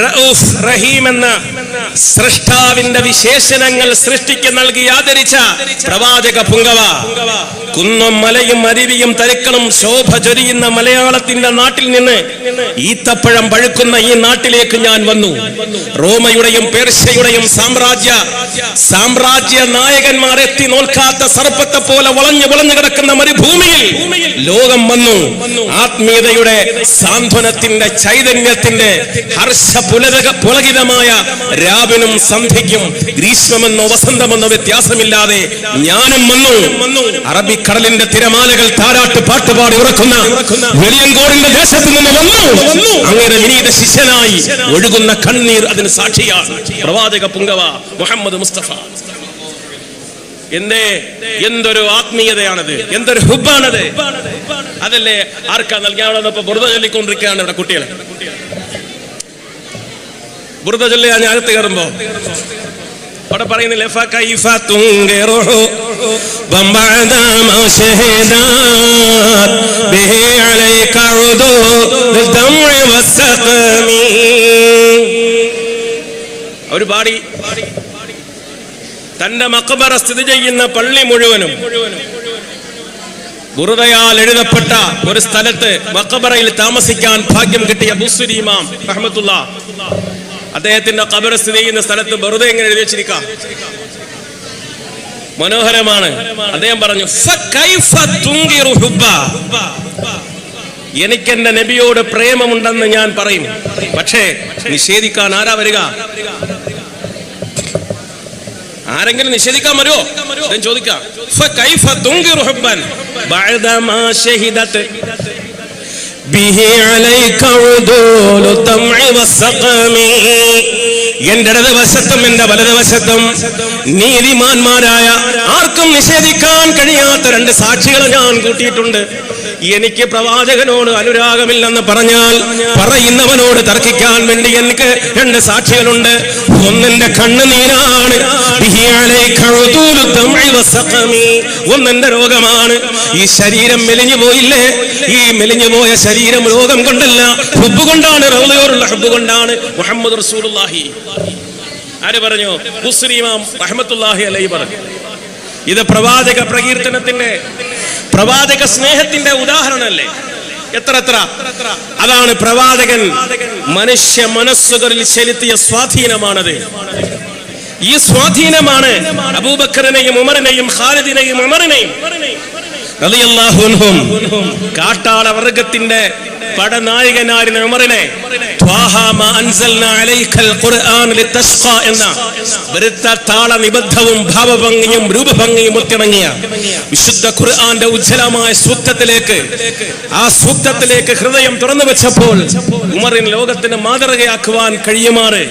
റഊഫ് റഹീം എന്ന സൃഷ്ടാവിന്റെ വിശേഷണങ്ങൾ സൃഷ്ടിക്ക് നൽകി ആദരിച്ച പ്രവാചക പുങ്കവ. കുന്നും മലയും അരുവിയും തരിക്കളും ശോഭ ചൊരിയുന്ന മലയാളത്തിന്റെ നാട്ടിൽ നിന്ന് ഈത്തപ്പഴം പഴുക്കുന്ന ഈ നാട്ടിലേക്ക് ഞാൻ വന്നു. റോമയുടെയും പേർഷ്യയുടെയും സാമ്രാജ്യ സാമ്രാജ്യ നായകന്മാർ എത്തി നോൽക്കാത്ത സർപ്പത്തെ പോലെ വളഞ്ഞു വളഞ്ഞു കിടക്കുന്ന മരുഭൂമിയിൽ ലോകം വന്നു. ആത്മീയതയുടെ സാന്ത്വനത്തിന്റെ ചൈതന്യത്തിന്റെ ഹർഷ പുലക പുളകിതമായ രാവിനും സന്ധ്യയ്ക്കും ഗ്രീഷ്മമെന്നോ വസന്തമെന്നോ വ്യത്യാസമില്ലാതെ ഞാനും വന്നു. അറബിക്കടലിന്റെ തിരമാലകൾ താരാട്ട് പാട്ടുപാടി ഉറക്കുന്ന വെളിയങ്കോടിന്റെ ദേശത്ത് നിന്ന് വന്നു. അങ്ങനെ വിനീത ശിഷ്യനായി ഒഴുകുന്ന കണ്ണീർ അതിന് സാക്ഷിയാണ്. പ്രവാചക പുങ്കവ മുഹമ്മദ് മുസ്തഫ. എന്തേ? എന്തൊരു ആത്മീയതയാണത്. എന്തൊരു ഹുബാണത് അതല്ലേ ആർക്കാ നൽകാനുള്ളപ്പോ വെറുതെ ചൊല്ലിക്കൊണ്ടിരിക്കുകയാണ് ഇവിടെ കുട്ടികളെ. ബുറുദ ചൊല്ലിയാ ഞാൻ അകത്ത് കയറുമ്പോ. അവിടെ പറയുന്നില്ലേ അവർ പാടി. തന്റെ മക്കബറ സ്ഥിതി ചെയ്യുന്ന പള്ളി മുഴുവനും ബുറുദയാൽ എഴുതപ്പെട്ട ഒരു സ്ഥലത്ത് മക്കബറയിൽ താമസിക്കാൻ ഭാഗ്യം കിട്ടിയ മുസ്ലിമാം അഹമ്മത്തുള്ള അദ്ദേഹത്തിന്റെ കബർ സ്ഥിതി ചെയ്യുന്ന സ്ഥലത്ത് വെറുതെ എങ്ങനെ എഴുതി വെച്ചിരിക്കാം. മനോഹരമാണ്. അദ്ദേഹം പറഞ്ഞു? എനിക്ക് എന്റെ നബിയോട് പ്രേമമുണ്ടെന്ന് ഞാൻ പറയും. പക്ഷേ നിഷേധിക്കാൻ ആരാ വരിക? ആരെങ്കിലും നിഷേധിക്കാൻ വരുമോ ഞാൻ ചോദിക്കാം ബിഹി അലൈക ഉദൂലു തംഇ വസ്സഖമി എന്റെ ഇടതുവശത്തും എന്റെ വലതുവശത്തും നീതിമാന്മാരായ ആർക്കും നിഷേധിക്കാൻ കഴിയാത്ത രണ്ട് സാക്ഷികളെ ഞാൻ കൂട്ടിയിട്ടുണ്ട്. എനിക്ക് പ്രവാചകനോട് അനുരാഗമില്ലെന്ന് പറഞ്ഞാൽ പറയുന്നവനോട് തർക്കിക്കാൻ വേണ്ടി എനിക്ക് രണ്ട് സാക്ഷികളുണ്ട്. ഒന്നെന്റെ കണ്ണുനീരാണ്. ഒന്നെന്റെ രോഗമാണ്. ഈ ശരീരം മെലിഞ്ഞു പോയില്ലേ? ഈ മെലിഞ്ഞു പോയ ശരീരം രോഗം കൊണ്ടല്ല. ഹുബ് കൊണ്ടാണ് റൗലയോറുള്ള ഹുബ് കൊണ്ടാണ് മുഹമ്മദ് റസൂലുള്ളാഹി. ആര് പറഞ്ഞു? മുസ്ലിമാം റഹ്മത്തുള്ളാഹി അലൈഹി പറഞ്ഞു. ഇത് പ്രവാചക പ്രകീർത്തനത്തിന്റെ പ്രവാചക സ്നേഹത്തിന്റെ ഉദാഹരണമല്ലേ? എത്ര എത്ര? അതാണ് പ്രവാചകൻ മനുഷ്യ മനസ്സുകളിൽ ചെലുത്തിയ സ്വാധീനമാണത്. ഈ സ്വാധീനമാണ് അബൂബക്കറിനെയും ഉമറിനെയും ഖാലിദിനെയും ഉമറിനെയും കാട്ടാള വർഗത്തിന്റെ പടനായകനായിരുന്ന ഉമറിനെ എന്ന വൃത്ത താള നിബദ്ധവും ഭാവഭംഗിയും രൂപഭംഗിയും ഒത്തിണങ്ങിയ വിശുദ്ധ ഖുർആന്റെ ഉജ്ജ്വലമായ സൂക്തത്തിലേക്ക് ആ സൂക്തത്തിലേക്ക് ഹൃദയം തുറന്നു വെച്ചപ്പോൾ ഉമറിൻ ലോകത്തിന് മാതൃകയാക്കുവാൻ കഴിയുമാറ്.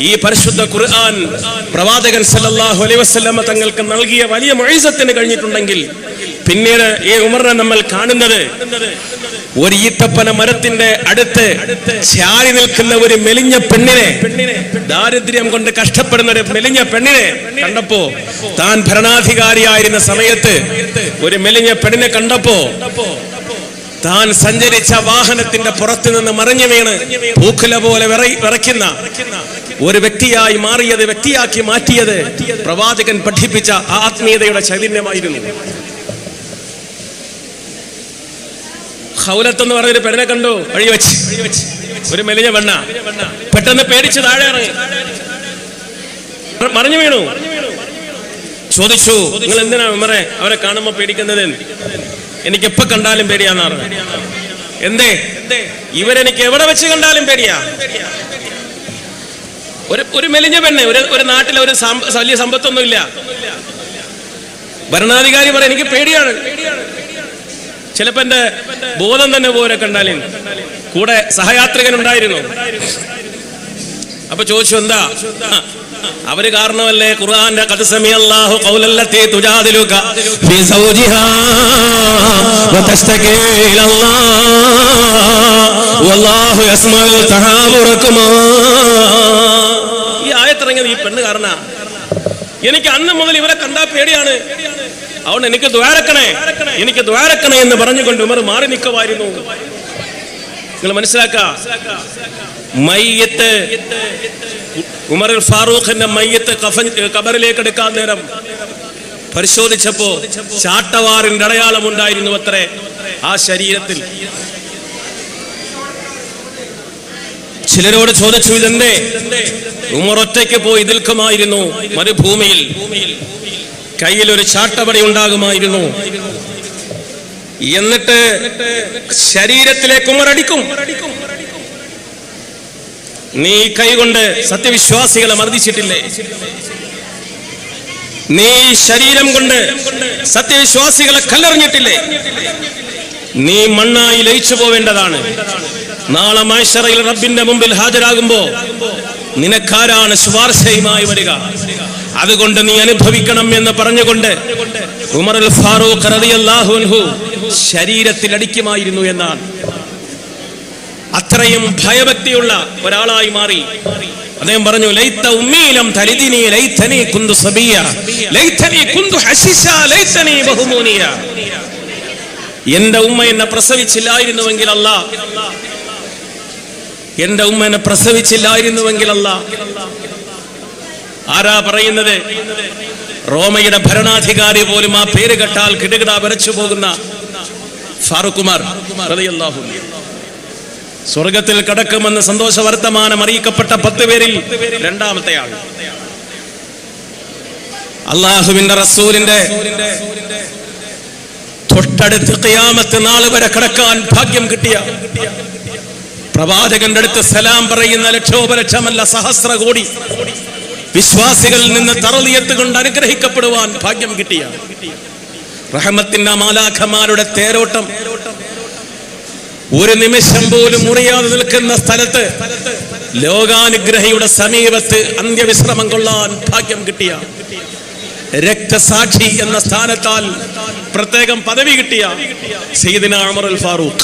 ഈ പരിശുദ്ധ ഖുർആൻ പ്രവാചകൻ സല്ലല്ലാഹു അലൈഹി വസല്ലമ തങ്ങൾക്ക് നൽകിയ വലിയ മൊഴിസത്തിന് കഴിഞ്ഞിട്ടുണ്ടെങ്കിൽ പിന്നീട് ഈ ഉമറിനെ നമ്മൾ കാണുന്നത് ഒരു ഈത്തപ്പന മരത്തിന്റെ അടുത്ത് ചാരി നിൽക്കുന്ന ഒരു മെലിഞ്ഞ പെണ്ണിനെ ദാരിദ്ര്യം കൊണ്ട് കഷ്ടപ്പെടുന്ന ഒരു മെലിഞ്ഞ പെണ്ണിനെ കണ്ടപ്പോ താൻ ഭരണാധികാരിയായിരുന്ന സമയത്ത് ഒരു മെലിഞ്ഞ പെണ്ണിനെ കണ്ടപ്പോ താൻ സഞ്ചരിച്ച വാഹനത്തിന്റെ പുറത്തു നിന്ന് മറിഞ്ഞു വീണ് പൂക്കുല പോലെ വിറ- വിറയ്ക്കുന്ന ഒരു വ്യക്തിയായി മാറിയത് വ്യക്തിയാക്കി മാറ്റിയത് പ്രവാചകൻ പഠിപ്പിച്ച ആത്മീയതയുടെ ചൈതന്യമായിരുന്നു. ഹൗലത്ത് എന്ന് പറഞ്ഞൊരു പെണ്ണെ കണ്ടു? വഴി വെച്ച്. ഒരു മെലിഞ്ഞ വെണ്ണ. പെട്ടെന്ന് പേടിച്ച് താഴെ ഇറങ്ങി. മറിഞ്ഞു വീണു. ചോദിച്ചു നിങ്ങൾ എന്തിനാ വിമറേ അവരെ കാണുമ്പോ പേടിക്കുന്നത്? എനിക്ക് എപ്പോ കണ്ടാലും പേടിയാന്നാറ് എന്തേ? ഇവരെനിക്ക് എവിടെ വെച്ച് കണ്ടാലും പേടിയാ. ഒരു ഒരു മെലിഞ്ഞ പെണ്ണ് ഒരു ഒരു നാട്ടിലെ ഒരു വലിയ സമ്പത്തൊന്നും ഇല്ല ഭരണാധികാരി പറ എനിക്ക് പേടിയാണ്. ചിലപ്പോ എന്റെ ബോധം തന്നെ പോലെ കണ്ടാലും കൂടെ സഹയാത്രികൻ ഉണ്ടായിരുന്നു അപ്പൊ ചോദിച്ചു എന്താ? അവർ കാരണമല്ലേ? ഖുർആന്റെ കഥസമി സമി അല്ലാഹു ഖൗലല്ലത്തി തുജാദിലുക ഫീ സൗജിഹാ വതസ്തകി ഇലല്ലാഹ് വല്ലാഹു യസ്മഉ തഹാവുറകുമാ ഈ ആയത്തിറങ്ങിയത് ഈ പെണ്ണ് കാരണ. എനിക്ക് അന്ന് മുതൽ ഇവരെ കണ്ടാ പേടിയാണ്. അതുകൊണ്ട് എനിക്ക് ദ്വാരക്കണേ. എനിക്ക് ദ്വാരക്കണേ എന്ന് പറഞ്ഞുകൊണ്ട് ഉമർ മാറി നിൽക്കുമായിരുന്നു. നിങ്ങൾ മനസ്സിലാക്ക? മയ്യത്ത് ഉമർ ഫാറൂഖിന്റെ മയ്യത്ത് കഫൻ കബറിലേക്ക് എടുക്കാൻ നേരം പരിശോധിച്ചപ്പോ ചാട്ടവാറിന്റെ അടയാളം ഉണ്ടായിരുന്നു അത്രേ ആ ശരീരത്തിൽ. ചിലരോട് ചോദിച്ചു ഇതെന്തേ? ഉമർ ഒറ്റയ്ക്ക് പോയി നിൽക്കുമായിരുന്നു മരുഭൂമിയിൽ. കയ്യിൽ ഒരു ചാട്ടപടി ഉണ്ടാകുമായിരുന്നു. എന്നിട്ട് ശരീരത്തിലേക്ക് ഉമർ അടിക്കും നീ കൈകൊണ്ട് സത്യവിശ്വാസികളെ മർദ്ദിച്ചിട്ടില്ലേ? നീ ശരീരം കൊണ്ട് സത്യവിശ്വാസികളെ കല്ലെറിഞ്ഞിട്ടില്ലേ? നീ മണ്ണായി ലയിച്ചു പോവേണ്ടതാണ്. നാളെ മൈഷറയിൽ റബ്ബിന്റെ മുമ്പിൽ ഹാജരാകുമ്പോ നിനക്കാരാണ് ശുപാർശയുമായി വരിക. അതുകൊണ്ട് നീ അനുഭവിക്കണം എന്ന് പറഞ്ഞുകൊണ്ട് ഉമർ അൽ ഫാറൂഖ് റളിയല്ലാഹു ശരീരത്തിൽ അടിക്കുമായിരുന്നു എന്നാണ്. അത്രയും ഭയഭക്തിയുള്ള ഒരാളായി മാറി. അദ്ദേഹം പറഞ്ഞു ലൈത്ത ഉമ്മീലം തലിദിനി ലൈത്തനി കുന്തു സബിയ ലൈത്തനി കുന്തു ഹശിഷ ലൈത്തനി ബഹുമൂനിയ. എന്റെ ഉമ്മ എന്നെ പ്രസവിച്ചില്ലായിരുന്നുവെങ്കിൽ അല്ല എന്റെ ഉമ്മ എന്നെ പ്രസവിച്ചില്ലായിരുന്നുവെങ്കിൽ അല്ല ആരാ പറയുന്നത്? റോമയുടെ ഭരണാധികാരി പോലും ആ പേര് കേട്ടാൽ കിടുകിട വരച്ചു പോകുന്ന ഫാറൂഖ് സ്വർഗത്തിൽ കടക്കുമെന്ന് സന്തോഷ വർത്തമാനം അറിയിക്കപ്പെട്ട പത്ത് പേരിൽ രണ്ടാമത്തെ ആൾ. അള്ളാഹുവിന്റെ റസൂലിന്റെ തൊട്ടടുത്ത് കയാമത്ത് നാൾ വരെ കടക്കാൻ ഭാഗ്യം കിട്ടിയ പ്രവാചകന്റെ അടുത്ത് സലാം പറയുന്ന ലക്ഷോപലക്ഷമല്ല സഹസ്ര കോടി വിശ്വാസികളിൽ നിന്ന് തറലിയത്ത് കൊണ്ട് അനുഗ്രഹിക്കപ്പെടുവാൻ ഭാഗ്യം കിട്ടിയ റഹമത്തിന്റെ മാലാഖമാരുടെ തേരോട്ടം. ഒരു നിമിഷം പോലും മുറിയാതെ നിൽക്കുന്ന സ്ഥലത്ത് ലോകാനുഗ്രഹിയുടെ സമീപത്ത് അന്ത്യവിശ്രമം കൊള്ളാൻ ഭാഗ്യം കിട്ടിയ രക്തസാക്ഷി എന്ന സ്ഥാനത്താൽ പ്രത്യേകം പദവി കിട്ടിയ സീദിന അമർ ഫാറൂഖ്.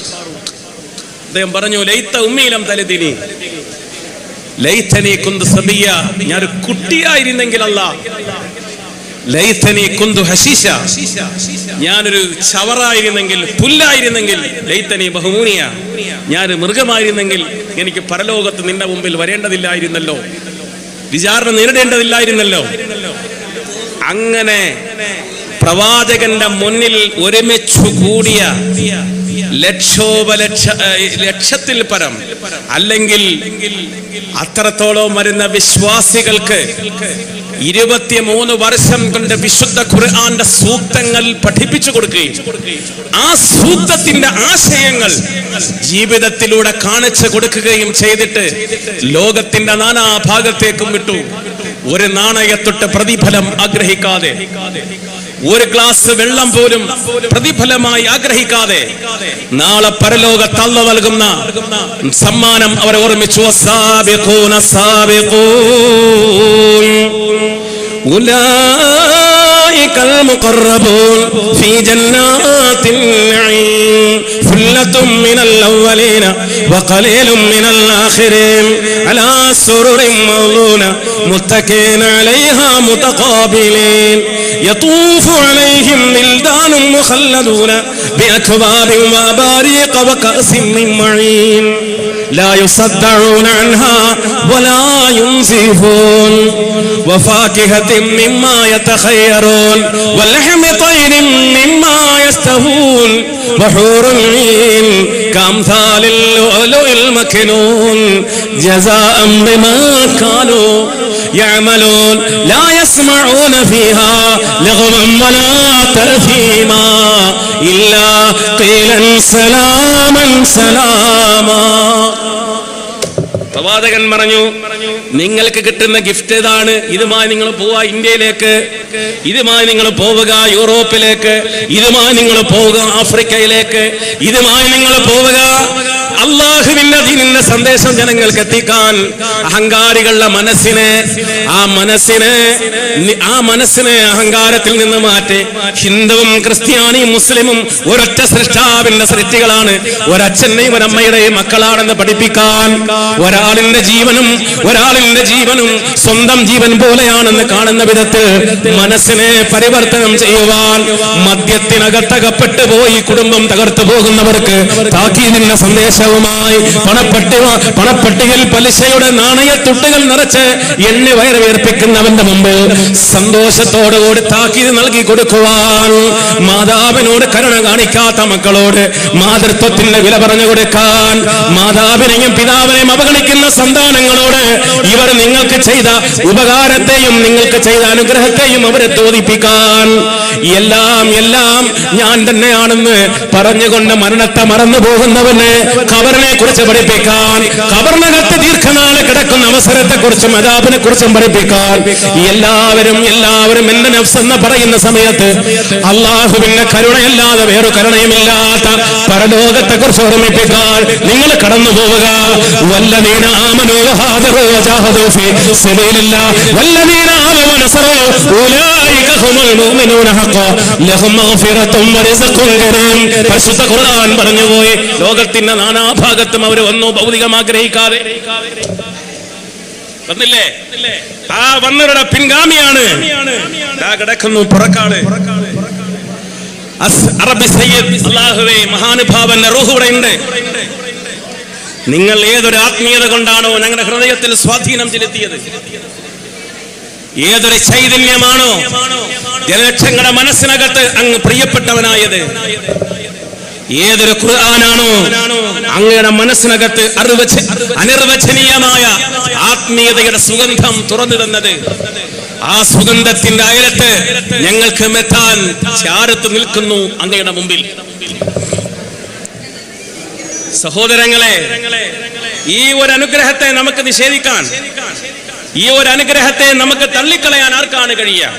അദ്ദേഹം പറഞ്ഞു ലൈത്ത ഉമ്മീലം തലതിനി ലൈത്തനി കുന്ത് സബിയ ഞാനൊരു കുട്ടിയായിരുന്നെങ്കിൽ അല്ല. ലൈത്തനി കുന്തു ഹശീഷ ഞാനൊരു ചവറായിരുന്നെങ്കിൽ പുല്ലായിരുന്നെങ്കിൽ ലൈത്തനി ബഹുമൂനിയ ഞാൻ മൃഗമായിരുന്നെങ്കിൽ എനിക്ക് പരലോകത്ത് നിന്റെ മുമ്പിൽ വരേണ്ടതില്ലായിരുന്നല്ലോ. വിചാരണ നേരിടേണ്ടതില്ലായിരുന്നല്ലോ. അങ്ങനെ പ്രവാചകന്റെ മുന്നിൽ ഒരുമിച്ചു കൂടിയ ലക്ഷോപലക്ഷ ലക്ഷത്തിൽ പരം. അല്ലെങ്കിൽ അത്രത്തോളം വരുന്ന വിശ്വാസികൾക്ക് ഇരുപത്തിമൂന്ന് വർഷം കൊണ്ട് വിശുദ്ധ ഖുർആന്റെ സൂക്തങ്ങൾ പഠിപ്പിച്ചു കൊടുക്കുകയും ആ സൂക്തത്തിന്റെ ആശയങ്ങൾ ജീവിതത്തിലൂടെ കാണിച്ചു കൊടുക്കുകയും ചെയ്തിട്ട് ലോകത്തിന്റെ നാനാ ഭാഗത്തേക്കും വിട്ടു. ഒരു നാണയത്തൊട്ട് പ്രതിഫലം ആഗ്രഹിക്കാതെ ഒരു ഗ്ലാസ് വെള്ളം പോലും പ്രതിഫലമായി ആഗ്രഹിക്കാതെ നാളെ പരലോകത്ത് തള്ള നൽകുന്ന സമ്മാനം അവർ ഓർമ്മിച്ചു. "വസ്സാബിഖൂന സാബിഖൂൻ. أولئك المقربون في جنات النعيم. ثلة من الأولين وقليل من الآخرين. على سرر موضونة متكئين عليها متقابلين. يطوف عليهم ولدان مخلدون بأكواب وأباريق وكأس من معين. لا يصدعون عنها ولا ينزفون. وفاكهة مما يتخيرون ولحم طير مما يستهون وحور عين كأمثال اللؤلؤ المكنون. جزاء بما كانوا يعملون. لا يسمعون فيها لغوا ولا تأثيما إلا قيلا سلاما سلاما. പ്രവാചകൻ പറഞ്ഞു നിങ്ങൾക്ക് കിട്ടുന്ന ഗിഫ്റ്റ് ഏതാണ്? ഇതുമായി നിങ്ങൾ പോവുക ഇന്ത്യയിലേക്ക്. ഇതുമായി നിങ്ങൾ പോവുക യൂറോപ്പിലേക്ക്. ഇതുമായി നിങ്ങൾ പോവുക ആഫ്രിക്കയിലേക്ക്. ഇതുമായി നിങ്ങൾ പോവുക അള്ളാഹുവിന്റെ ദീനിന്റെ സന്ദേശം ജനങ്ങൾക്ക് എത്തിക്കാൻ അഹങ്കാരികളുടെ മനസ്സിനെ ആ മനസ്സിനെ ആ മനസ്സിനെ അഹങ്കാരത്തിൽ നിന്ന് മാറ്റി ഹിന്ദുവും ക്രിസ്ത്യാനിയും മുസ്ലിമും ഒരൊറ്റ സൃഷ്ടാവിന്റെ സൃഷ്ടികളാണ്. ഒരച്ഛന്റെയും ഒരമ്മയുടെയും മക്കളാണെന്ന് പഠിപ്പിക്കാൻ ഒരാളിന്റെ ജീവനും ഒരാളിന്റെ ജീവനും സ്വന്തം ജീവൻ പോലെയാണെന്ന് കാണുന്ന വിധത്തിൽ മനസ്സിനെ പരിവർത്തനം ചെയ്യുവാൻ മദ്യത്തിനകത്തകപ്പെട്ടു പോയി കുടുംബം തകർത്തു പോകുന്നവർക്ക് താക്കീതിന്റെ സന്ദേശവും പണവുമായി പണപ്പെട്ടി പണപ്പെട്ടിയിൽ പലിശയുടെ നാണയത്തുട്ടുകൾ നിറച്ച് എണ്ണി വയറ് വീർപ്പിക്കുന്നവന്റെ മുമ്പ് സന്തോഷത്തോടുകൂടി താക്കീത് നൽകി കൊടുക്കുവാൻ മാതാവിനോട് കരുണ കാണിക്കാത്ത മക്കളോട് മാതൃത്വത്തിന്റെ വില പറഞ്ഞു കൊടുക്കാൻ മാതാവിനെയും പിതാവിനെയും അവഗണിക്കുന്ന സന്താനങ്ങളോട് ഇവർ നിങ്ങൾക്ക് ചെയ്ത ഉപകാരത്തെയും നിങ്ങൾക്ക് ചെയ്ത അനുഗ്രഹത്തെയും അവരെ തോന്നിപ്പിക്കാൻ എല്ലാം എല്ലാം ഞാൻ തന്നെയാണെന്ന് പറഞ്ഞുകൊണ്ട് മരണത്തെ മറന്നു പോകുന്നവന് കബറിനെ കുറിച്ച് പഠിപ്പിക്കാൻ കബറിനകത്ത് ദീർഘനാളെ കിടക്കുന്ന അവസരത്തെ കുറിച്ചും അതാപിനെ കുറിച്ചും പഠിപ്പിക്കാൻ എല്ലാവരും എല്ലാവരും എന്റെ നഫ്സ് എന്ന് പറയുന്ന സമയത്ത് അള്ളാഹുവിന്റെ കരുണയല്ലാതെ വേറെ കരുണയുമില്ലാത്ത പരലോകത്തെ കുറിച്ച് ഓർമ്മിപ്പിക്കാൻ നിങ്ങൾ കടന്നു പോവുക. വല്ലതീന ലഹും കരീം. പരിശുദ്ധ ഖുർആൻ പറഞ്ഞുപോയി. ലോകത്തിന്റെ നാനാഭാഗത്തും അവർ വന്നു ഭൗതികം ആഗ്രഹിക്കാതെ. വന്നില്ലേ? ആ വന്നവരുടെ പിൻഗാമിയാണ്. ദാ കിടക്കുന്നു പുറക്കാട്. അറബി സയ്യിദ് അല്ലാഹുവേ മഹാനുഭാവന്റെ റൂഹ് ഉണ്ട്. നിങ്ങൾ ഏതൊരു ആത്മീയത കൊണ്ടാണോ ഞങ്ങളുടെ ഹൃദയത്തിൽ സ്വാധീനം ചെലുത്തിയത്? ഏതൊരു ചൈതന്യമാണോ? ജനലക്ഷങ്ങളുടെ മനസ്സിനകത്ത് അങ്ങ് പ്രിയപ്പെട്ടവനായത്? ഏതൊരു ഖുർആനാണോ അങ്ങയുടെ മനസ്സിനകത്ത് അറിവച്ച് അനിർവചനീയമായ ആത്മീയതയുടെ സുഗന്ധം തുറന്നു തന്നത്. ആ സുഗന്ധത്തിന്റെ അയലത്ത് ഞങ്ങൾക്ക് മെത്താൻ ചാരത്ത് നിൽക്കുന്നു അങ്ങയുടെ മുമ്പിൽ. സഹോദരങ്ങളെ ഈ ഒരു അനുഗ്രഹത്തെ നമുക്ക് നിഷേധിക്കാൻ ഈ ഒരു അനുഗ്രഹത്തെ നമുക്ക് തള്ളിക്കളയാൻ ആർക്കാണ് കഴിയുക?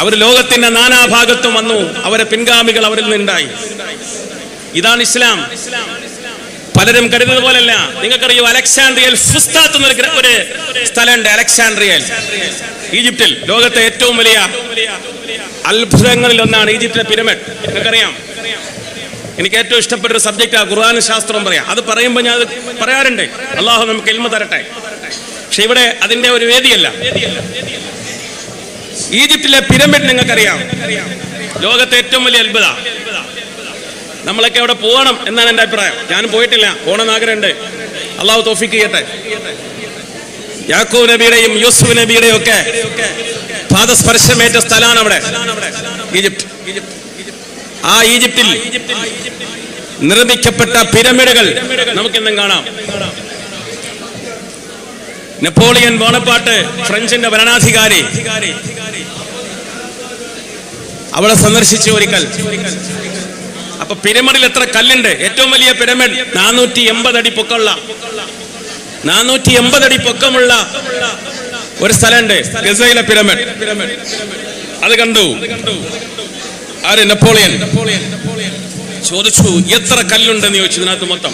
അവർ ലോകത്തിന്റെ നാനാഭാഗത്തും വന്നു അവരെ പിൻഗാമികൾ അവരിൽ നിന്നുണ്ടായി. ഇതാണ് ഇസ്ലാം. പലരും കരുതുന്നത് പോലല്ല നിങ്ങൾക്കറിയോ അലക്സാൻഡ്രിയൽ ഫുസ്താത്ത് എന്നൊരു ഒരു സ്ഥലമുണ്ട് അലക്സാൻഡ്രിയൽ ഈജിപ്തിൽ ലോകത്തെ ഏറ്റവും വലിയ അത്ഭുതങ്ങളിൽ ഒന്നാണ് ഈജിപ്തിലെ പിരമിഡ്. നിങ്ങൾക്കറിയാം. എനിക്ക് ഏറ്റവും ഇഷ്ടപ്പെട്ട ഒരു സബ്ജക്റ്റ് ആ ഖുർആൻ ശാസ്ത്രം പറയാം. അത് പറയുമ്പോൾ ഞാൻ അത് പറയാറുണ്ട്. അള്ളാഹു നമുക്ക് എൽമ തരട്ടെ. പക്ഷെ ഇവിടെ അതിന്റെ ഒരു വേദിയല്ല. ഈജിപ്തിലെ പിരമിഡ് നിങ്ങൾക്കറിയാം. ലോകത്തെ ഏറ്റവും വലിയ അത്ഭുത. നമ്മളൊക്കെ അവിടെ പോകണം എന്നാണ് എന്റെ അഭിപ്രായം. ഞാൻ പോയിട്ടില്ല. പോകണമെന്ന് ആഗ്രഹമുണ്ട്. അള്ളാഹു തോഫിക്ക് ചെയ്യട്ടെ. യാക്കൂബ് നബിയുടെയും യൂസുഫ് നബിയുടെയും ഒക്കെ പാദസ്പർശമേറ്റ സ്ഥലമാണ് അവിടെ. ഈജിപ്ത്. ആ ഈജിപ്തിൽ നിർമ്മിക്കപ്പെട്ട പിരമിഡുകൾ നമുക്കിന്നും കാണാം. നെപ്പോളിയൻ ബോണപ്പാട്ട് ഫ്രഞ്ചിന്റെ ഭരണാധികാരി അവളെ സന്ദർശിച്ചു ഒരിക്കൽ. അപ്പൊ പിരമിഡിൽ എത്ര കല്ലുണ്ട്? ഏറ്റവും വലിയ പിരമിഡ് നാനൂറ്റി എൺപത് അടി പൊക്കമുള്ള. നാനൂറ്റി എൺപത് അടി പൊക്കമുള്ള ഒരു സ്ഥലമുണ്ട്. ഗസയിലെ പിരമിഡ്. അത് കണ്ടു. ആര്? നെപ്പോളിയൻ. ചോദിച്ചു എത്ര കല്ലുണ്ടെന്ന് ചോദിച്ചു ഇതിനകത്ത് മൊത്തം.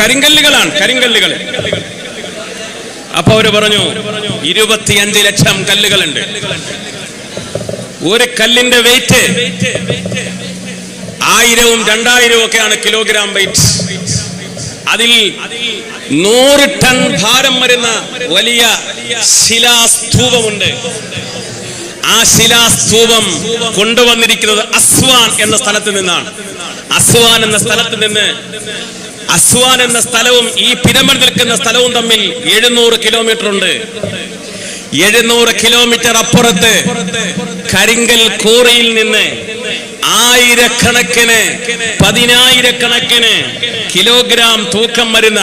കരിങ്കല്ലുകളാണ് കരിങ്കല്ലുകൾ. അപ്പൊ അവർ പറഞ്ഞു ഇരുപത്തിയഞ്ച് ലക്ഷം കല്ലുകളുണ്ട്. ഒരു കല്ലിന്റെ വെയിറ്റ് ആയിരവും രണ്ടായിരവും ഒക്കെയാണ് കിലോഗ്രാം വെയിറ്റ് അതിൽ നൂറ് ടൺ ഭാരം വരുന്ന വലിയ ശിലാസ്തൂപമുണ്ട്. ആ ശിലാസ്തൂപം കൊണ്ടുവന്നിരിക്കുന്നത് അസ്വാൻ എന്ന സ്ഥലത്ത് നിന്നാണ്. അസ്വാൻ എന്ന സ്ഥലത്ത് നിന്ന് അസ്വാൻ എന്ന സ്ഥലവും ഈ പിരമിഡ് നിൽക്കുന്ന സ്ഥലവും തമ്മിൽ എഴുന്നൂറ് കിലോമീറ്റർ ഉണ്ട്. എഴുന്നൂറ് കിലോമീറ്റർ അപ്പുറത്ത് കരിങ്കൽ കോറിയിൽ നിന്ന് ആയിരക്കണക്കിന് പതിനായിരക്കണക്കിന് കിലോഗ്രാം തൂക്കം വരുന്ന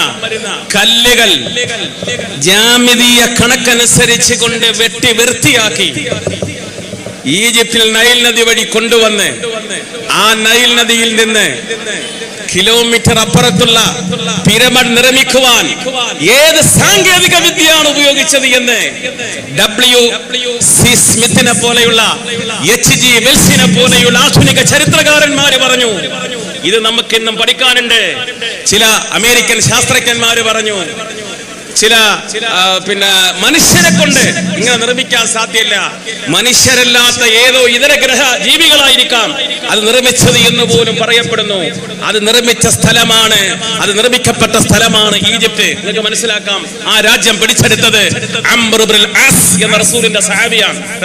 കല്ലുകൾ ജാമിതീയ കണക്കനുസരിച്ച് കൊണ്ട് വെട്ടി വൃത്തിയാക്കി ഈജിപ്തിൽ നൈൽ നദി വഴി കൊണ്ടുവന്ന് ആ നൈൽ നദിയിൽ നിന്ന് കിലോമീറ്റർ അപ്പുറത്തുള്ള പിരമിഡ് നിർമ്മിക്കുവാൻ ഏത് സാങ്കേതിക വിദ്യയാണ് ഉപയോഗിച്ചത് എന്ന് ഡബ്ല്യു സി സ്മിത്തിനെ പോലെയുള്ള എച്ച് ജി വെൽസിനെ പോലെയുള്ള ആധുനിക ചരിത്രകാരന്മാര് പറഞ്ഞു. ഇത് നമുക്ക് ഇന്നും പഠിക്കാനുണ്ട്. ചില അമേരിക്കൻ ശാസ്ത്രജ്ഞന്മാര് പറഞ്ഞു. ചില പിന്നെ മനുഷ്യരെ കൊണ്ട് ഇങ്ങനെ നിർമ്മിക്കാൻ സാധ്യല്ല. മനുഷ്യരല്ലാത്ത ഏതോ ഇതര ഗ്രഹ ജീവികളായിരിക്കാം. അത് നിർമ്മിച്ചത് എന്ന് പോലും പറയപ്പെടുന്നു. അത് നിർമ്മിച്ച സ്ഥലമാണ്. അത് നിർമ്മിക്കപ്പെട്ട സ്ഥലമാണ് ഈജിപ്ത്. നിങ്ങൾക്ക് മനസ്സിലാക്കാം. ആ രാജ്യം പിടിച്ചെടുത്തത് എന്ന റസൂലിന്റെ സഹാബിയാണ്.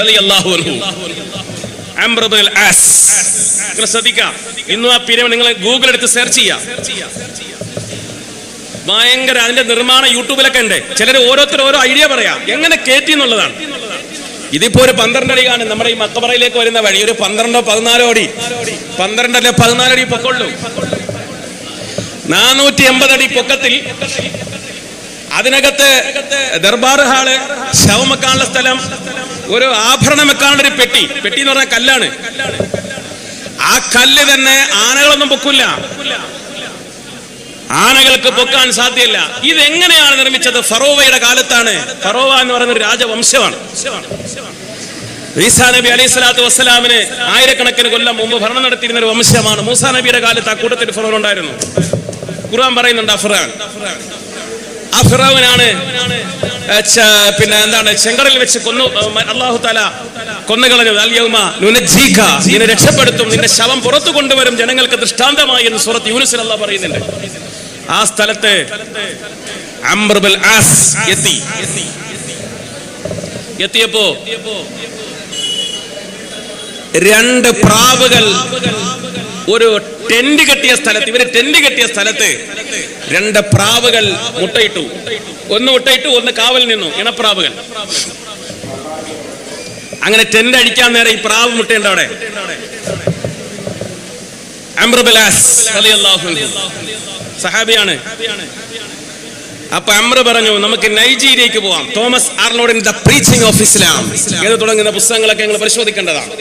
ശ്രദ്ധിക്കാം. ഇന്നും ആ പിരമിഡ് നിങ്ങൾ ഗൂഗിൾ എടുത്ത് സെർച്ച് ചെയ്യാം. ഭയങ്കര അതിന്റെ നിർമ്മാണം യൂട്യൂബിലൊക്കെ ഉണ്ട്. ചിലർ ഓരോരുത്തർ ഓരോ ഐഡിയ പറയാം. എങ്ങനെ കയറ്റി എന്നുള്ളതാണ്. ഇതിപ്പോ ഒരു പന്ത്രണ്ട് അടി കാണും. നമ്മുടെ ഈ മക്കബറയിലേക്ക് വരുന്ന വഴി. ഒരു പന്ത്രണ്ടോ പതിനാലോ അടി. പന്ത്രണ്ടല്ലേ പതിനാലടി പൊക്കൊള്ളൂ നാനൂറ്റി എൺപത് അടി പൊക്കത്തിൽ അതിനകത്ത് ദർബാർ ഹാൾ ശവം വെക്കാനുള്ള സ്ഥലം ഒരു ആഭരണം വെക്കാനുള്ള ഒരു പെട്ടി. പെട്ടി എന്ന് പറഞ്ഞാൽ കല്ലാണ്. ആ കല്ല് തന്നെ ആനകളൊന്നും പൊക്കില്ല ആനകൾക്ക് പൊക്കാൻ സാധ്യല്ല. ഇതെങ്ങനെയാണ് നിർമ്മിച്ചത്? ഫറോവയുടെ കാലത്താണ്. ഫറോവ എന്ന് പറയുന്ന ഒരു രാജവംശമാണ്. ഈസാ നബി അലൈഹി സ്വലാത്തു വസ്സലാമിന് ആയിരക്കണക്കിന് കൊല്ലം മുമ്പ് ഭരണം നടത്തിയിരുന്ന ഒരു വംശമാണ്. മൂസാ നബിയുടെ കാലത്ത് ആ കൂട്ടത്തിൽ ഫറോൻ ഉണ്ടായിരുന്നു. ഖുർആൻ പറയുന്നുണ്ട് അഫ്രാൻ. അഫ്രാവിനാണ് പിന്നെ എന്താണ് ചെങ്കടലിൽ വെച്ച് കൊന്നു അള്ളാഹു തല കൊന്നുകളഞ്ഞത് അൽ യൗമ നുനജ്ജീക. നിന്നെ രക്ഷപ്പെടുത്തും നിന്റെ ശവം പുറത്തു കൊണ്ടുവരും ജനങ്ങൾക്ക് ദൃഷ്ടാന്തമായി എന്ന് സൂറത്ത് യൂനുസിൽ അള്ളാഹ് പറയുന്നുണ്ട്. ആ സ്ഥലത്ത് ആസ് എത്തി. എത്തിയപ്പോ രണ്ട് പ്രാവുകൾ ഒരു ടെന്റ് കെട്ടിയ സ്ഥലത്ത് ഇവർ ടെന്റ് കെട്ടിയ സ്ഥലത്ത് രണ്ട് പ്രാവുകൾ മുട്ടയിട്ടു. ഒന്ന് മുട്ടയിട്ടു ഒന്ന് കാവൽ നിന്നു. ഇണപ്രാവുകൾ. അങ്ങനെ ടെന്റ് അടിക്കാൻ നേരെ ഈ പ്രാവ് മുട്ടയുണ്ട് അവിടെ. അമ്രബലാസ് റളിയല്ലാഹു അൻഹു. സഹാബിയാണ്. അപ്പൊ അമ്ര പറഞ്ഞു നമുക്ക് നൈജീരിയക്ക് പോവാം. തോമസ് ആർലോഡിൻ ദ പ്രീച്ചിങ് ഓഫ് ഇസ്ലാം. ഏത് തുടങ്ങുന്ന പുസ്തകങ്ങളൊക്കെ ഞങ്ങൾ പരിശോധിക്കേണ്ടതാണ്.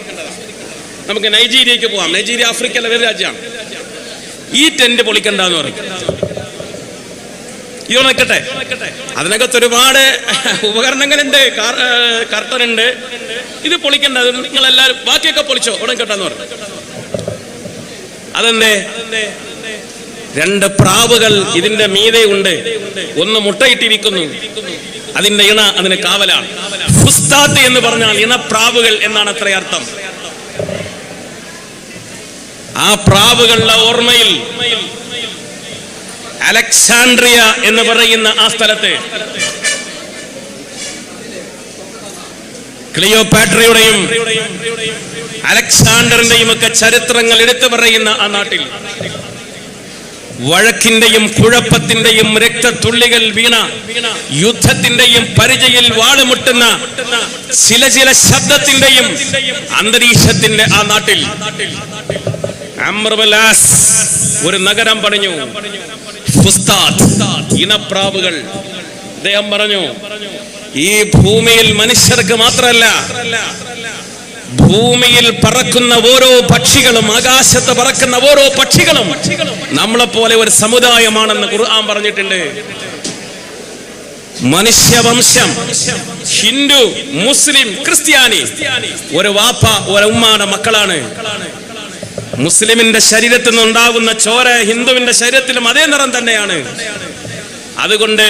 നമുക്ക് നൈജീരിയക്ക് പോവാം. നൈജീരിയ ആഫ്രിക്കയിലെ വേറെ രാജ്യമാണ്. ഈ ടെന്റ് പൊളിക്കണ്ടെന്ന് പറയും ഇത് നിൽക്കട്ടെ അതിനകത്ത് ഒരുപാട് ഉപകരണങ്ങളുണ്ട് കർട്ടൻ ഉണ്ട് ഇത് പൊളിക്കണ്ട നിങ്ങൾ എല്ലാവരും ബാക്കിയൊക്കെ പൊളിച്ചോ? ഉടക്കട്ടെന്ന് പറഞ്ഞു. അതെന്തേ? രണ്ട് പ്രാവുകൾ ഇതിന്റെ മീതെ ഉണ്ട്. ഒന്ന് മുട്ടയിട്ടിരിക്കുന്നു. അതിന്റെ ഇണ അതിന് കാവലാണ്. ഫുസ്താത്ത് എന്ന് പറഞ്ഞാൽ ഇണപ്രാവുകൾ എന്നാണ് അത്ര അർത്ഥം. ആ പ്രാവുകളുടെ ഓർമ്മയിൽ അലക്സാൻഡ്രിയ എന്ന് പറയുന്ന ആ സ്ഥലത്ത് ക്ലിയോപാട്രയുടെയും അലക്സാണ്ടറിന്റെയും ഒക്കെ ചരിത്രങ്ങൾ എടുത്തു പറയുന്ന ആ നാട്ടിൽ വഴക്കിന്റെയും കുഴപ്പത്തിന്റെയും രക്തത്തുള്ളികൾ വീണ യുദ്ധത്തിന്റെയും പരിചയിൽ വാളുമുട്ടുന്ന ചില ചില ശബ്ദത്തിന്റെയും അന്തരീക്ഷത്തിന്റെ ആ നാട്ടിൽ ഒരു നഗരം പണിഞ്ഞു. ഇനപ്രാവുകൾ അദ്ദേഹം പറഞ്ഞു ഈ ഭൂമിയിൽ മനുഷ്യർക്ക് മാത്രമല്ല ഭൂമിയിൽ പറക്കുന്ന ഓരോ പക്ഷികളും ആകാശത്ത് പറക്കുന്ന ഓരോ പക്ഷികളും നമ്മളെ പോലെ ഒരു സമുദായമാണെന്ന് ഖുർആൻ പറഞ്ഞിട്ടുണ്ട്. മനുഷ്യവംശം ഹിന്ദു മുസ്ലിം ക്രിസ്ത്യാനി ഒരു വാപ്പ ഒരു ഉമ്മയുടെ മക്കളാണ്. മുസ്ലിമിന്റെ ശരീരത്തിൽ നിന്നുണ്ടാകുന്ന ചോര ഹിന്ദുവിന്റെ ശരീരത്തിലും അതേ നിറം തന്നെയാണ്. അതുകൊണ്ട്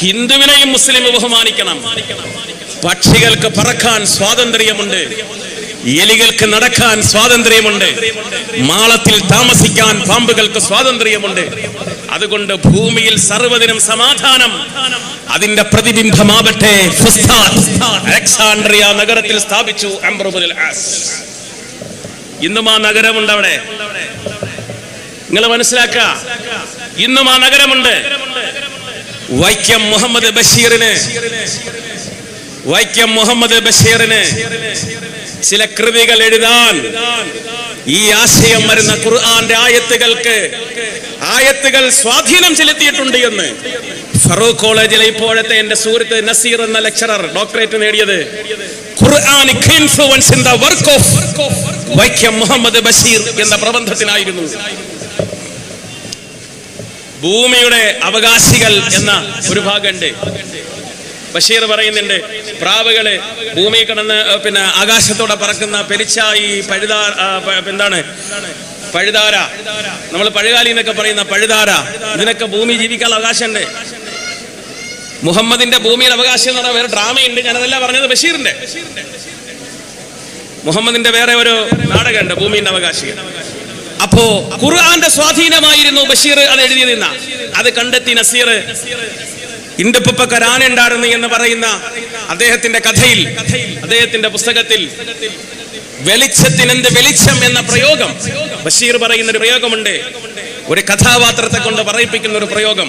ഹിന്ദുവിനെയും മുസ്ലിം ബഹുമാനിക്കണം. പക്ഷികൾക്ക് പറക്കാൻ സ്വാതന്ത്ര്യമുണ്ട്. എലികൾക്ക് നടക്കാൻ സ്വാതന്ത്ര്യമുണ്ട്. മാളത്തിൽ താമസിക്കാൻ പാമ്പുകൾക്ക് സ്വാതന്ത്ര്യമുണ്ട്. അതുകൊണ്ട് ഭൂമിയിൽ സർവദിനം സമാധാനം. അതിന്റെ പ്രതിബിംബമാവട്ടെ അലക്സാണ്ട്രിയ നഗരത്തിൽ സ്ഥാപിച്ചു ഇന്നും ആ നഗരമുണ്ട് അവിടെ. നിങ്ങൾ മനസ്സിലാക്ക? ഇന്നും ആ നഗരമുണ്ട്. വൈക്കം മുഹമ്മദ് ബഷീറിന് വൈക്കം മുഹമ്മദ് ബഷീറിന് ചില കൃതികൾ എഴുതാൻ ഈ ആശയം വരുന്ന ഖുർആന്റെ ആയത്തുകൾക്ക് ആയത്തുകൾ സ്വാധീനം ചെലുത്തിയിട്ടുണ്ട് എന്ന്. ഫറൂഖ് കോളേജിലെ ഇപ്പോഴത്തെ എന്റെ സുഹൃത്ത് നസീർ എന്ന ലെക്ചറർ ഡോക്ടറേറ്റ് നേടിയത് influence in the work of Vaikom Muhammad Basheer എന്ന പ്രബന്ധത്തിനായിരുന്നു. ഭൂമിയുടെ അവകാശികൾ എന്ന ഒരു ഭാഗമുണ്ട്. ബഷീർ പറയുന്നുണ്ട് പ്രാവുകൾ ഭൂമി കിടന്ന് പിന്നെ ആകാശത്തോടെ പറക്കുന്ന പെരിച്ചായി പഴുതാ എന്താണ്? പഴുതാര. നമ്മൾ പഴുകാലി എന്നൊക്കെ പറയുന്ന പഴുതാര. ഇതിനൊക്കെ ഭൂമി ജീവിക്കാനുള്ള അവകാശമുണ്ട്. മുഹമ്മദിന്റെ ഭൂമിയിൽ അവകാശം എന്ന് പറഞ്ഞാൽ വേറെ ഡ്രാമയുണ്ട്. ഞാനതല്ല പറഞ്ഞത് ബഷീറിന്റെ. മുഹമ്മദിന്റെ വേറെ ഒരു നാടകമുണ്ട് ഭൂമിന്റെ അവകാശികൾ. അപ്പോ ഖുർആന്റെ സ്വാധീനമായിരുന്നു ബഷീർ അത് എഴുതിയതെന്ന. അത് കണ്ടെത്തി നസീർ. ഇന്റപ്പക്ക കരാനുണ്ടായിരുന്നു എന്ന് പറയുന്ന അദ്ദേഹത്തിന്റെ കഥയിൽ അദ്ദേഹത്തിന്റെ പുസ്തകത്തിൽ വെളിച്ചത്തിനെന്ത് വെളിച്ചം എന്ന പ്രയോഗം ബഷീർ പറയുന്ന ഒരു പ്രയോഗമുണ്ട്. ഒരു കഥാപാത്രത്തെ കൊണ്ട് പറയിപ്പിക്കുന്ന ഒരു പ്രയോഗം.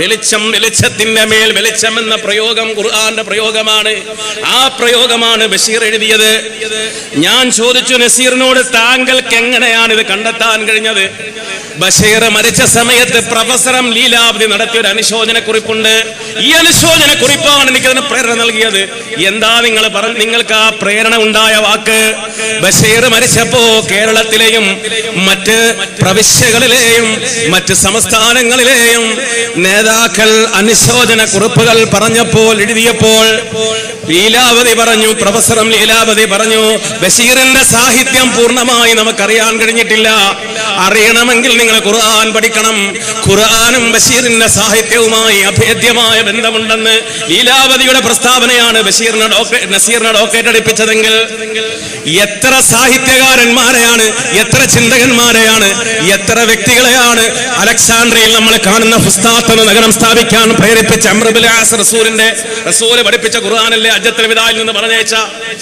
വെളിച്ചം വെളിച്ചത്തിന്റെ മേൽ വെളിച്ചം എന്ന പ്രയോഗം ഖുർആന്റെ പ്രയോഗമാണ്. ആ പ്രയോഗമാണ് ബഷീർ എഴുതിയത്. ഞാൻ ചോദിച്ചു നസീറിനോട് താങ്കൾക്ക് എങ്ങനെയാണ് ഇത് കണ്ടെത്താൻ കഴിഞ്ഞത്? ബഷീർ മരിച്ച സമയത്ത് പ്രൊഫസറം ലീലാവതി നടത്തിയ ഒരു അനുശോചന കുറിപ്പുണ്ട് ഈ അനുശോചന കുറിപ്പാണ് എനിക്കതിന് പ്രേരണ നൽകിയത്. എന്താ നിങ്ങൾ പറഞ്ഞു നിങ്ങൾക്ക് ആ പ്രേരണ ഉണ്ടായ വാക്ക്? ബഷീർ മരിച്ചപ്പോ കേരളത്തിലെയും മറ്റ് പ്രവിശ്യകളിലെയും മറ്റ് സംസ്ഥാനങ്ങളിലെയും നേതാക്കൾ അനുശോചന കുറിപ്പുകൾ പറഞ്ഞപ്പോൾ എഴുതിയപ്പോൾ ലീലാവതി പറഞ്ഞു പ്രൊഫസറും ലീലാവതി പറഞ്ഞു ബഷീറിന്റെ സാഹിത്യം പൂർണമായി നമുക്കറിയാൻ കഴിഞ്ഞിട്ടില്ല. അറിയണമെങ്കിൽ നിങ്ങൾ ഖുർആൻ പഠിക്കണം. ഖുർആാനും ബഷീറിന്റെ സാഹിത്യവുമായി അഭേദ്യമായ ബന്ധമുണ്ടെന്ന് ലീലാവതിയുടെ പ്രസ്താവനയാണ് ബഷീറിനെ ഡോക്ടറേറ്റ് നസീറിനെ ഡോക്ടറേറ്റ് അടിപ്പിച്ചതെങ്കിൽ എത്ര സാഹിത്യകാരന്മാരെയാണ് എത്ര ചിന്തകന്മാരെയാണ് എത്ര വ്യക്തികളെയാണ് അലക്സാണ്ട്രയിൽ നമ്മൾ കാണുന്ന ഫുസ്താത്ത് എന്ന നഗരം സ്ഥാപിക്കാൻ പ്രേരിപ്പിച്ച അമ്രബുൽ ആസ് റസൂലിന്റെ റസൂൽ പഠിപ്പിച്ച ഖുർആാനല്ലേ അജത്തിൽ വിതായിൽ നിന്ന് പറഞ്ഞയച്ച?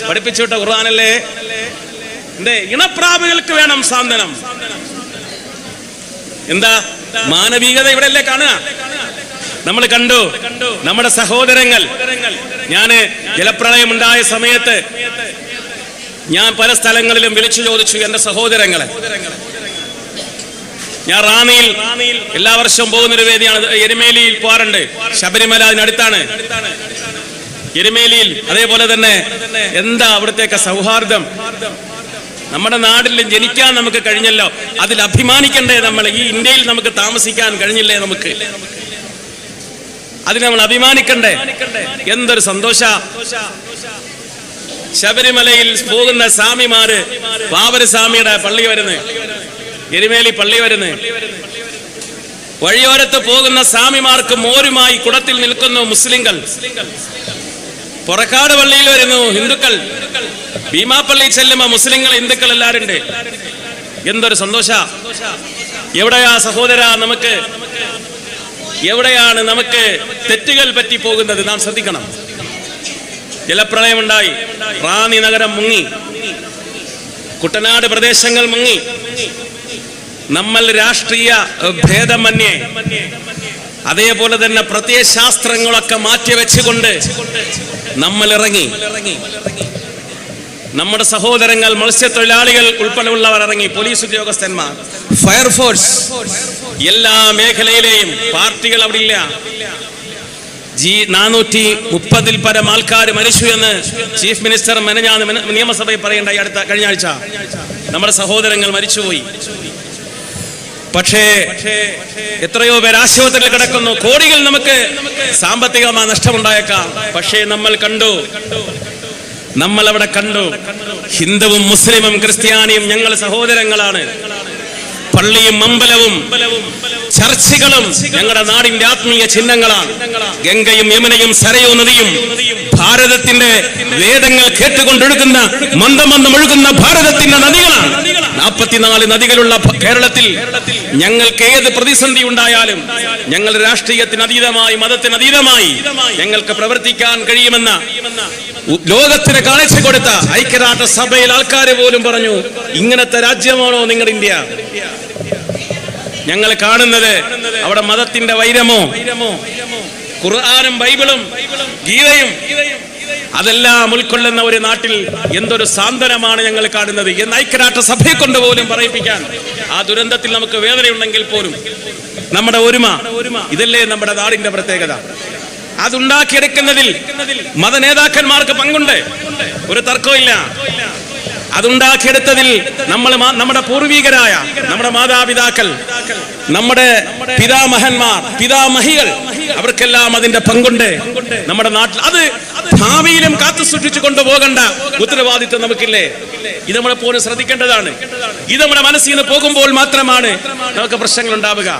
പഠിപ്പിച്ചുവിട്ട ഖുർആാനല്ലേ? എന്തേ ഇണപ്രാവുകൾക്ക് വേണം സാന്ത്വനം. എന്താ? മാനവികത ഇവിടെയല്ലേ കാണുക? നമ്മൾ കണ്ടു നമ്മുടെ സഹോദരങ്ങൾ. ഞാൻ ജലപ്രളയം ഉണ്ടായ സമയത്ത് ഞാൻ പല സ്ഥലങ്ങളിലും വിളിച്ചു ചോദിച്ചു എന്റെ സഹോദരങ്ങളെ. ഞാൻ റാന്നിയിൽ എല്ലാ വർഷവും പോകുന്നൊരു വേദിയാണ്. എരുമേലിയിൽ പോകാറുണ്ട്. ശബരിമല അതിനടുത്താണ്. എരുമേലിയിൽ അതേപോലെ തന്നെ എന്താ അവിടുത്തേക്ക് സൗഹാർദ്ദം? നമ്മുടെ നാട്ടിൽ ജനിക്കാൻ നമുക്ക് കഴിഞ്ഞല്ലോ. അതിൽ അഭിമാനിക്കണ്ടേ നമ്മൾ? ഈ ഇന്ത്യയിൽ നമുക്ക് താമസിക്കാൻ കഴിഞ്ഞില്ലേ നമുക്ക്? അതിന് നമ്മൾ അഭിമാനിക്കണ്ടേ? എന്തൊരു സന്തോഷ. ശബരിമലയിൽ പോകുന്ന സ്വാമിമാര് പാവരസ്വാമിയുടെ പള്ളി വരുന്നു എരുമേലി പള്ളി വരുന്നു. വഴിയോരത്ത് പോകുന്ന സ്വാമിമാർക്ക് മോരുമായി കുടത്തിൽ നിൽക്കുന്നു മുസ്ലിങ്ങൾ പുറക്കാട് പള്ളിയിൽ വരുന്നു ഹിന്ദുക്കൾ. ഭീമാപ്പള്ളി ചെല്ലുമ്പോ മുസ്ലിങ്ങൾ ഹിന്ദുക്കൾ എല്ലാവരും ഉണ്ട് എന്തൊരു സന്തോഷ. എവിടെയാ സഹോദര നമുക്ക്? എവിടെയാണ് നമുക്ക് തെറ്റുകൾ പറ്റി പോകുന്നത്? നാം ശ്രദ്ധിക്കണം. ജലപ്രളയമുണ്ടായി. റാന്നി നഗരം മുങ്ങി. കുട്ടനാട് പ്രദേശങ്ങൾ മുങ്ങി. നമ്മൾ രാഷ്ട്രീയ ഭേദമന്യേ. അതേപോലെ തന്നെ പ്രത്യയശാസ്ത്രങ്ങളൊക്കെ മാറ്റി വെച്ചുകൊണ്ട് നമ്മൾ ഇറങ്ങി നമ്മുടെ സഹോദരങ്ങൾ മത്സ്യത്തൊഴിലാളികൾ ഉൾപ്പെടെയുള്ളവർ ഇറങ്ങി. പോലീസ് ഉദ്യോഗസ്ഥന്മാർ. ഫയർഫോഴ്സ്. എല്ലാ മേഖലയിലെയും പാർട്ടികൾ അവിടെ ഇല്ല ജി നാനൂറ്റി മുപ്പതിൽ പരം ആൾക്കാർ മരിച്ചു എന്ന് ചീഫ് മിനിസ്റ്റർ മെനഞ്ഞാന്ന് നിയമസഭയിൽ പറയേണ്ട അടുത്ത കഴിഞ്ഞ ആഴ്ച. നമ്മുടെ സഹോദരങ്ങൾ മരിച്ചുപോയി. പക്ഷേ എത്രയോ പേർ ആശുപത്രിയിൽ കിടക്കുന്നു. കോടികൾ നമുക്ക് സാമ്പത്തികമായ നഷ്ടമുണ്ടായേക്കാം. പക്ഷേ നമ്മൾ കണ്ടു. നമ്മൾ അവിടെ കണ്ടു. ഹിന്ദുവും മുസ്ലിമും ക്രിസ്ത്യാനിയും ഞങ്ങൾ സഹോദരങ്ങളാണ്. പള്ളിയും അമ്പലവും ചർച്ചകളും ഞങ്ങളുടെ നാടിന്റെ ആത്മീയ ചിഹ്നങ്ങളാണ്. ഗംഗയും യമുനയും സരയോ നദിയും ഭാരതത്തിന്റെ വേദങ്ങൾ കേട്ടുകൊണ്ടൊഴുകുന്ന മന്ദമന്ദം ഒഴുകുന്ന ഭാരതത്തിന്റെ നദികളാണ്. നാൽപ്പത്തിനാല് നദികളുള്ള കേരളത്തിൽ ഞങ്ങൾക്ക് ഏത് പ്രതിസന്ധി ഉണ്ടായാലും ഞങ്ങൾ രാഷ്ട്രീയത്തിന് അതീതമായി മതത്തിന് അതീതമായി ഞങ്ങൾക്ക് പ്രവർത്തിക്കാൻ കഴിയുമെന്ന ലോകത്തിന് കാണിച്ചു കൊടുത്ത ഐക്യരാഷ്ട്ര സഭയിൽ ആൾക്കാരെ പോലും പറഞ്ഞു ഇങ്ങനത്തെ രാജ്യമാണോ നിങ്ങളുടെ ഇന്ത്യ? ഞങ്ങൾ കാണുന്നത് അവിടെ മതത്തിന്റെ വൈരമോ? ഖുർആാനും ബൈബിളും ഗീതയും അതെല്ലാം ഉൾക്കൊള്ളുന്ന ഒരു നാട്ടിൽ എന്തൊരു സാന്ത്വനമാണ് ഞങ്ങൾ കാണുന്നത് എന്ന് ഐക്യരാഷ്ട്ര സഭയെ കൊണ്ട് പോലും പറയിപ്പിക്കാൻ. ആ ദുരന്തത്തിൽ നമുക്ക് വേദനയുണ്ടെങ്കിൽ പോലും നമ്മുടെ ഒരുമ ഇതല്ലേ നമ്മുടെ നാടിന്റെ പ്രത്യേകത. അതുണ്ടാക്കിയെടുക്കുന്നതിൽ മത നേതാക്കന്മാർക്ക് പങ്കുണ്ട്. ഒരു തർക്കമില്ല അതുണ്ടാക്കിയെടുത്തതിൽ നമ്മൾ നമ്മുടെ പൂർവികരായ നമ്മുടെ മാതാപിതാക്കൾ നമ്മുടെ പിതാമഹന്മാർ പിതാമഹികൾ അവർക്കെല്ലാം അതിന്റെ പങ്കുണ്ട് നമ്മുടെ നാട്ടിൽ. അത് ഭാവിയിലും കാത്തു സൂക്ഷിച്ചു കൊണ്ടുപോകേണ്ട ഉത്തരവാദിത്വം നമുക്കില്ലേ? ഇത് നമ്മളെ പോലും ശ്രദ്ധിക്കേണ്ടതാണ്. ഇത് നമ്മുടെ മനസ്സിൽ നിന്ന് പോകുമ്പോൾ മാത്രമാണ് നമുക്ക് പ്രശ്നങ്ങൾ ഉണ്ടാവുക.